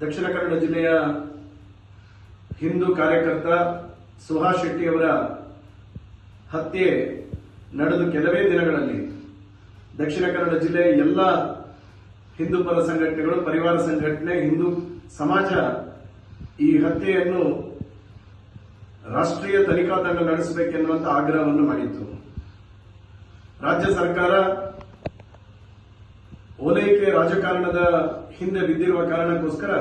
ದಕ್ಷಿಣ ಕನ್ನಡ ಜಿಲ್ಲೆಯ ಹಿಂದೂ ಕಾರ್ಯಕರ್ತ ಸುಹಾಸ್ ಶೆಟ್ಟಿಯವರ ಹತ್ಯೆ ನಡೆದು ಕೆಲವೇ ದಿನಗಳಲ್ಲಿ ದಕ್ಷಿಣ ಕನ್ನಡ ಜಿಲ್ಲೆಯ ಎಲ್ಲ ಹಿಂದೂ ಪರ ಸಂಘಟನೆಗಳು, ಪರಿವಾರ ಸಂಘಟನೆ, ಹಿಂದೂ ಸಮಾಜ ಈ ಹತ್ಯೆಯನ್ನು ರಾಷ್ಟ್ರೀಯ ತನಿಖಾ ತಂಡ ನಡೆಸಬೇಕೆನ್ನುವಂತ ಆಗ್ರಹವನ್ನು ಮಾಡಿತ್ತು. ರಾಜ್ಯ ಸರ್ಕಾರ ಓಲೈಕೆ ರಾಜಕಾರಣದ ಹಿಂದೆ ಬಿದ್ದಿರುವ ಕಾರಣಕ್ಕೋಸ್ಕರ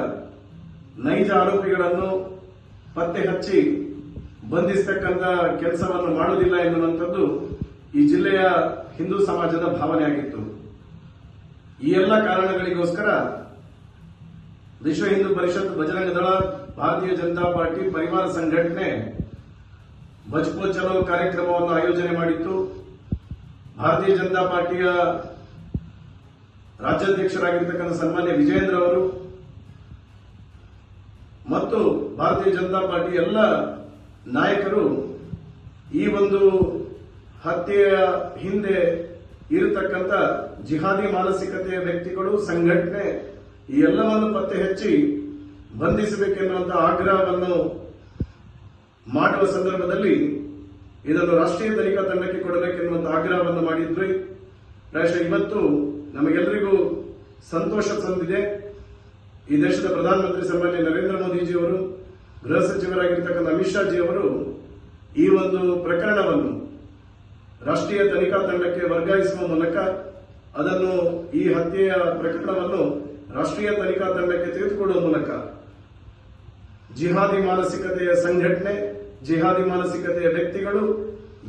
ನೈಜ ಆರೋಪಿಗಳನ್ನು ಪತ್ತೆ ಹಚ್ಚಿ ಬಂಧಿಸತಕ್ಕಂತ ಕೆಲಸವನ್ನು ಮಾಡುವುದಿಲ್ಲ ಎನ್ನುವಂಥದ್ದು ಈ ಜಿಲ್ಲೆಯ ಹಿಂದೂ ಸಮಾಜದ ಭಾವನೆಯಾಗಿತ್ತು. ಈ ಎಲ್ಲ ಕಾರಣಗಳಿಗೋಸ್ಕರ ವಿಶ್ವ ಹಿಂದೂ ಪರಿಷತ್ ಬಜರಂಗ ದಳ, ಭಾರತೀಯ ಜನತಾ ಪಾರ್ಟಿ, ಪರಿವಾರ ಸಂಘಟನೆ ಬಚ್ಕೋ ಚಲೋ ಕಾರ್ಯಕ್ರಮವನ್ನು ಆಯೋಜನೆ ಮಾಡಿತ್ತು. ಭಾರತೀಯ ಜನತಾ ಪಾರ್ಟಿಯ ರಾಜ್ಯಾಧ್ಯಕ್ಷರಾಗಿರ್ತಕ್ಕಂಥ ಸನ್ಮಾನ್ಯ ವಿಜಯೇಂದ್ರ ಅವರು ಮತ್ತು ಭಾರತೀಯ ಜನತಾ ಪಾರ್ಟಿ ಎಲ್ಲ ನಾಯಕರು ಈ ಒಂದು ಹತ್ಯೆಯ ಹಿಂದೆ ಇರತಕ್ಕಂಥ ಜಿಹಾದಿ ಮಾನಸಿಕತೆಯ ವ್ಯಕ್ತಿಗಳು, ಸಂಘಟನೆ ಈ ಎಲ್ಲವನ್ನು ಪತ್ತೆ ಹಚ್ಚಿ ಬಂಧಿಸಬೇಕೆನ್ನುವಂಥ ಆಗ್ರಹವನ್ನು ಮಾಡುವ ಸಂದರ್ಭದಲ್ಲಿ ಇದನ್ನು ರಾಷ್ಟ್ರೀಯ ತನಿಖಾ ತಂಡಕ್ಕೆ ಕೊಡಬೇಕೆನ್ನುವಂಥ ಆಗ್ರಹವನ್ನು ಮಾಡಿದ್ವಿ. ಪ್ರಾಯಶಃ ಇವತ್ತು ನಮಗೆಲ್ಲರಿಗೂ ಸಂತೋಷ ತಂದಿದೆ. ಈ ದೇಶದ ಪ್ರಧಾನಮಂತ್ರಿ ಸನ್ಮಾನ್ಯ ನರೇಂದ್ರ ಮೋದಿಜಿಯವರು, ಗೃಹ ಸಚಿವರಾಗಿರ್ತಕ್ಕಂಥ ಅಮಿತ್ ಶಾ ಜಿ ಅವರು ಈ ಒಂದು ಪ್ರಕರಣವನ್ನು ರಾಷ್ಟ್ರೀಯ ತನಿಖಾ ತಂಡಕ್ಕೆ ವರ್ಗಾಯಿಸುವ ಮೂಲಕ ಅದನ್ನು ಈ ಹತ್ಯೆಯ ಪ್ರಕರಣವನ್ನು ರಾಷ್ಟ್ರೀಯ ತನಿಖಾ ತಂಡಕ್ಕೆ ತೆಗೆದುಕೊಳ್ಳುವ ಮೂಲಕ ಜಿಹಾದಿ ಮಾನಸಿಕತೆಯ ಸಂಘಟನೆ, ಜಿಹಾದಿ ಮಾನಸಿಕತೆಯ ವ್ಯಕ್ತಿಗಳು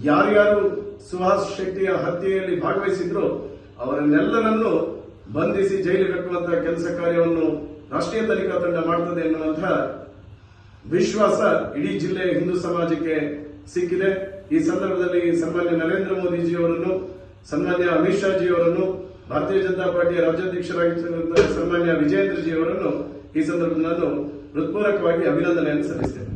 ಯಾರ್ಯಾರು ಸುಹಾಸ್ ಶೆಟ್ಟಿಯ ಹತ್ಯೆಯಲ್ಲಿ ಭಾಗವಹಿಸಿದ್ರು ಅವರನ್ನೆಲ್ಲರನ್ನು ಬಂಧಿಸಿ ಜೈಲು ಕಟ್ಟುವಂತಹ ಕೆಲಸ ಕಾರ್ಯವನ್ನು ರಾಷ್ಟ್ರೀಯ ತನಿಖಾ ತಂಡ ಮಾಡುತ್ತದೆ ಎನ್ನುವಂತಹ ವಿಶ್ವಾಸ ಇಡೀ ಜಿಲ್ಲೆಯ ಹಿಂದೂ ಸಮಾಜಕ್ಕೆ ಸಿಕ್ಕಿದೆ. ಈ ಸಂದರ್ಭದಲ್ಲಿ ಸನ್ಮಾನ್ಯ ನರೇಂದ್ರ ಮೋದಿಜಿ ಅವರನ್ನು ಸನ್ಮಾನ್ಯ ಅಮಿತ್ ಶಾ ಜಿ ಅವರನ್ನು ಭಾರತೀಯ ಜನತಾ ಪಾರ್ಟಿಯ ರಾಜ್ಯಾಧ್ಯಕ್ಷರಾಗಿರ್ತಕ್ಕಂಥ ಸನ್ಮಾನ್ಯ ವಿಜಯೇಂದ್ರ ಜಿ ಅವರನ್ನು ಈ ಸಂದರ್ಭದಲ್ಲಿ ನಾನು ಹೃತ್ಪೂರ್ವಕವಾಗಿ ಅಭಿನಂದನೆಯನ್ನು ಸಲ್ಲಿಸ್ತೇನೆ.